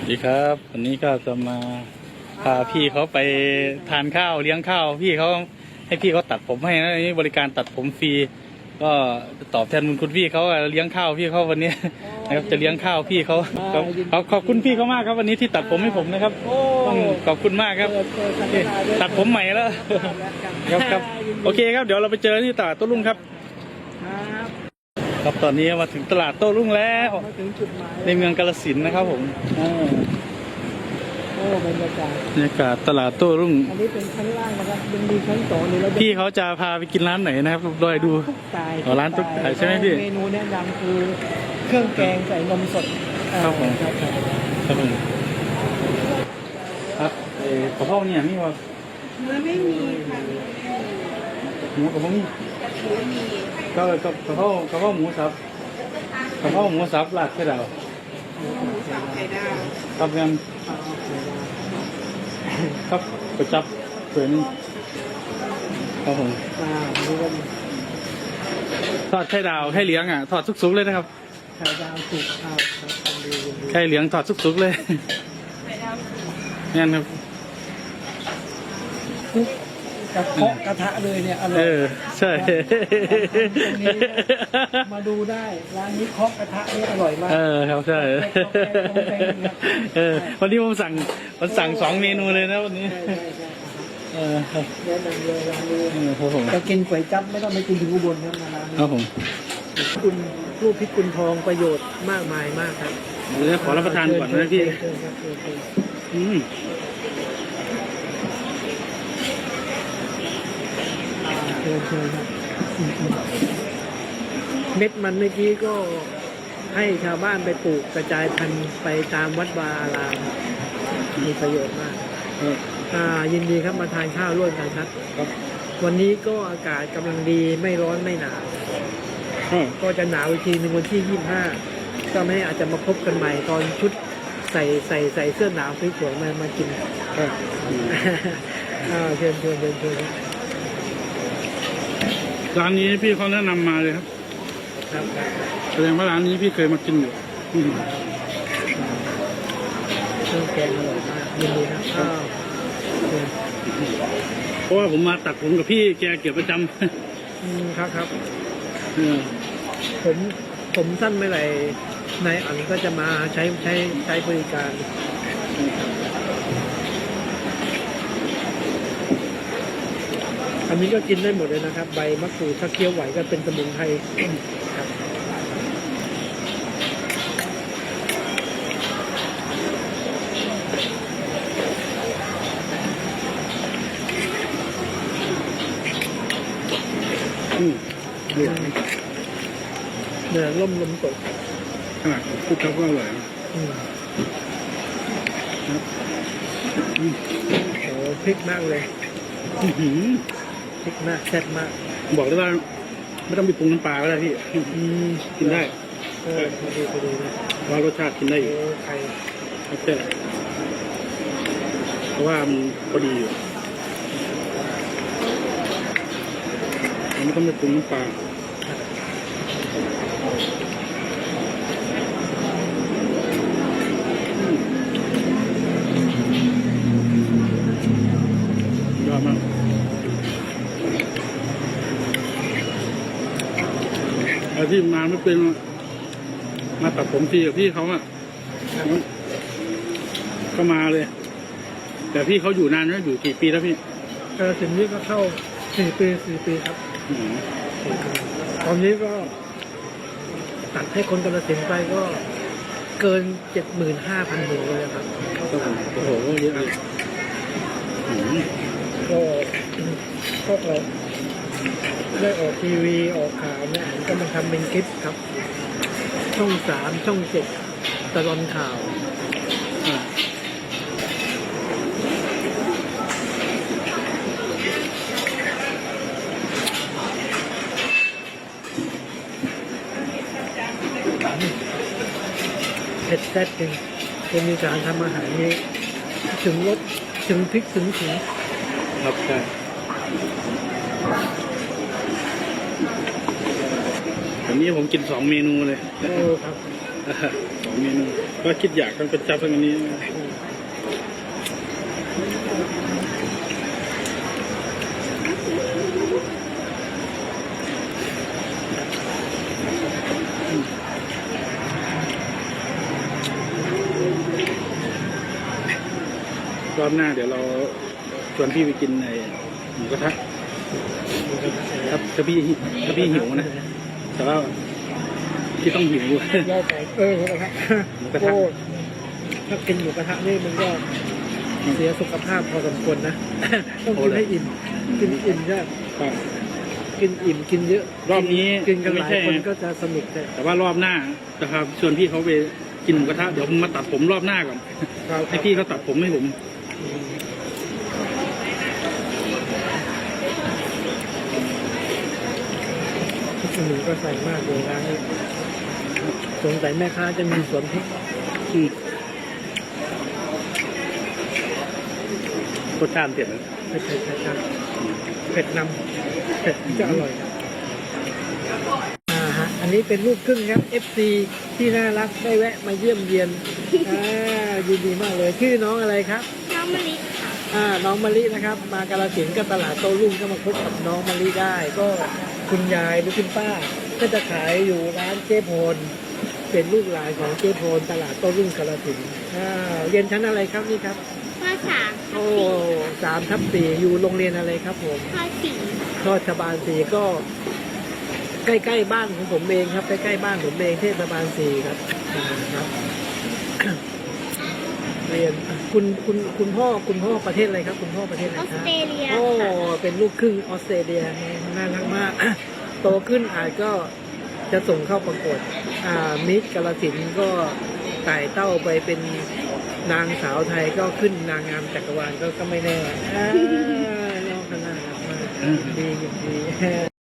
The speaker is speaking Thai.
สวัสดีครับ วันนี้ก็จะมาพาพี่เขาไปทานข้าวเลี้ยงข้าว พี่เขาให้พี่เขาตัดผมให้นะอันนี้บริการตัดผมฟรีก็ตอบแทนบุญคุณพี่เขาเลี้ยงข้าวพี่เขาวันนี้นะครับจะเลี้ยงข้าวพี่เขาครับขอบขอบคุณพี่เขามากครับวันนี้ที่ตัดผมให้ผมนะครับโอ้ต้องขอบคุณมากครับเปิดเปิดสัญญาด้วยตัดผมใหม่แล้วครับครับโอเคครับเดี๋ยวเราไปเจอที่ตลาดโต้รุ่งครับ ครับครับตอนนี้มาถึงตลาดโต้รุ่งแล้วมาถึงจุดหมายในเมืองกาฬสินธุ์นะครับผมอ่าโอ้บรรยากาศบรรยากาศตลาดโต้รุ่ง อันนี้เป็นชั้นล่างนะครับยังมีชั้นสองนี่เราจะพี่เขาจะพาไปกินร้านไหนนะครับรอยดูทุกสายอ๋อร้านทุกสายใช่ไหมพี่เมนูแนะนำคือเครื่องแกงใส่นมสดครับผมครับครับครับผมครับเออกระเพราเนี่ยมีว่าไม่มีค่ะหมูกระเพ รานี่ก็ก็กระเพรากระเพราหมูสับกระเพราหมูสับราดไข่ดาวสับไข่ดาวครับงั้นครับกระจับสวยนี่ครับผมอ่าดูกันทอดไข่ดาวไข่เหลี้ยงอะทอดสุกๆเลยนะครับไข่ดาวสุกข้าวครับทำดีทำดีไข่เหลี้ยงทอดสุกๆเลยไข่ดาวงั้นครับคุก กระเพาะกระทะเลยเนี่ยอร่เออยอใช่ตรงนี้มาดูได้ร้านนี้เคาะกระทะนี่อร่อยมาก เออครับใช่เออวันนี้ผมสั่งผมสั่งสองเมนูเลยนะวันนี้ ใช่ใช่ใช่เออครับแนะนำเลยร้านนี้เออครับผมจะกินก๋วยจั๊บไม่ต้องไปกินถึงอุบลครับมาร้านนี้ครับผมคุณลูกพิกุลทองประโยชน์มากมายมากครับเดี๋ยวขอรับประทานก่อนนะพี่เชิญเชิญครับเชิญเชิญอืม เชิญเชิญครับอืมอืมเม็ดมันเมื่อกี้ก็ให้ชาวบ้านไปปลูกกระจายพันธุ์ไปตามวัดวาอารามมีประโยชน์มากเอออ่ายินดีครับมาทานข้าวร่วมกันครับครับ วันนี้ก็อากาศกำลังดีไม่ร้อนไม่หนาวเออก็จะหนาวอีกทีหนึ่งวันที่ยี่ห้าก็ไม่อาจจะมาพบกันใหม่ตอนชุดใส่ใส่ใส่เสื้อหนาวสวยๆมามากินครับอืมอ่าเชิญเชิญเชิญเชิญค รับร้านนี้พี่เขาแนะนำมาเลยครับครับครับแสดงว่าร้านนี้พี่เคยมากินอยู่อืมเครื่องแกงอร่อยมากยินดีครับอ้าวเชิญเพราะว่าผมมาตัดผมกับพี่แกเก็บประจอืมครับครับำเออผมผมสั้นเมื่อไหร่นายอันก็จะมาใช้ใช้ใช้บริการ อันนี้ก็กินได้หมดเลยนะครับ ใบมะกรูดถ้าเคี้ยวไหวก็เป็นสมุนไพรครับอืมเดือดเนื้อล่มลมตกขนาดพูดเขาก็อร่อยนะอืมอืมโอ้พริกมากเลย อื้อหือ พริกมากแซ่บมากบอกได้ว่าไม่ต้องไปปรุงน้ำปลาก็ได้พี่อืมกินได้เออพอดีพอดีนะว่ารสชาติกินได้อยู่โอ้ไข่โอเคเพราะว่ามันพอดีอยู่มันไม่ต้องไปปรุงน้ำปลาอยอดมากไอ้ ที่มาไม่เป็น มาตัดผมทีกับพี่เขาอะก็มาเลย แต่พี่เขาอยู่นานไหมอยู่กี่ปีแล้วพี่เออถึงนี้ก็เข้าสี่ปีสี่ปีครับอืมสี่ปีตอนนี้ก็ตัดให้คนกระสินธุ์ไปก็เกินเจ็ดหมื่นห้าพันหัวเลยครับครับผมโอ้โหเยอะเลยอืมก็พวกเรา ได้ออกทีวีออกข่าวเนี่ยก็มาทำเป็นคลิปครับ ช่องสามช่องเจ็ดตลอนข่าวอะเผ็ดแซ่บจริงเป็นมีการทำอาหารนี้ถึงรสถึงพริกถึงถึงครับใช่ วันนี้ผมกินสองเมนูเลยโอ้ครับเอสองเมนูก็คิดอยากกันเป็นจับทั้งอันนี้รอบหน้าเดี๋ยวเราชวนพี่ไปกินไอ้หมูกระทะครับถ้าพี่ถ้าพี่หิวนะ แต่ว่าพี่ต้องหิวรอบไหนเออหมูกระทะหมูกระทะโอ้ถ้ากินหมูกระทะนี่มันก็เสียสุขภาพพอสมควรนะ ต้องกินให้อิ่ม กินอิ่มใช่ก็กินอิ่มกินเยอะ รอบนี้กินกันหลายไม่ใช่คนก็จะสนุกแต่แต่ว่ารอบหน้านะครับชวนพี่เขาไปกินหมูกระทะเดี๋ยวผมมาตัดผมรอบหน้าก่อนเราให้พี่เขาตัดผมให้ผม พริก หนูก็ใส่มากเลยร้านนี้สงสัยแม่ค้าจะมีสวนพริกอืมรสชาติเด็ดนะเผ็ดเผ็ดเผ็ดเผ็ดนำเผ็ดจะอร่อยอ่าฮะอันนี้เป็นลูกครึ่งครับ FC ที่น่ารักได้แวะมาเยี่ยมเยียนอ่ายินดีมากเลยชื่อน้องอะไรครับ น้องมะลิ อ่าน้องมะลินะครับ มากาลสินธุ์ก็ตลาดโต้รุ่งก็มาพบกับน้องมะลิได้ ก็คุณยายหรือคุณป้า ก็จะขายอยู่ร้านเจ๊พลเป็นลูกหลานของเจ๊พลตลาดโต้รุ่งกาลสินธุ์อ่าเรียนชั้นอะไรครับนี่ครับข้อสามโอ้สามทับสี่อยู่โรงเรียนอะไรครับผมข้อสี่ทอดชบาลสี่ก็ ใกล้ๆบ้านของผมเองครับใกล้ๆบ้านผมเองเทศบาลสี่ครับอ่าครับ เรียนคุณคุณคุณพ่อคุณพ่อประเทศอะไรครับ คุณพ่อประเทศอะไรออคสรับเตรเลียโอ้ค่ะเป็นลูกครึ่งออสเตรเลียน่ารักมาก โตขึ้นอาจก็จะส่งเข้าประกวดอ่ามิสกาลสินธุ์ก็ไต่เต้าไปเป็นนางสาวไทยก็ขึ้นนางงามจักรวาลก็ก็ไม่แน่อ่าน้องก็น่ารักมากยินดียินดี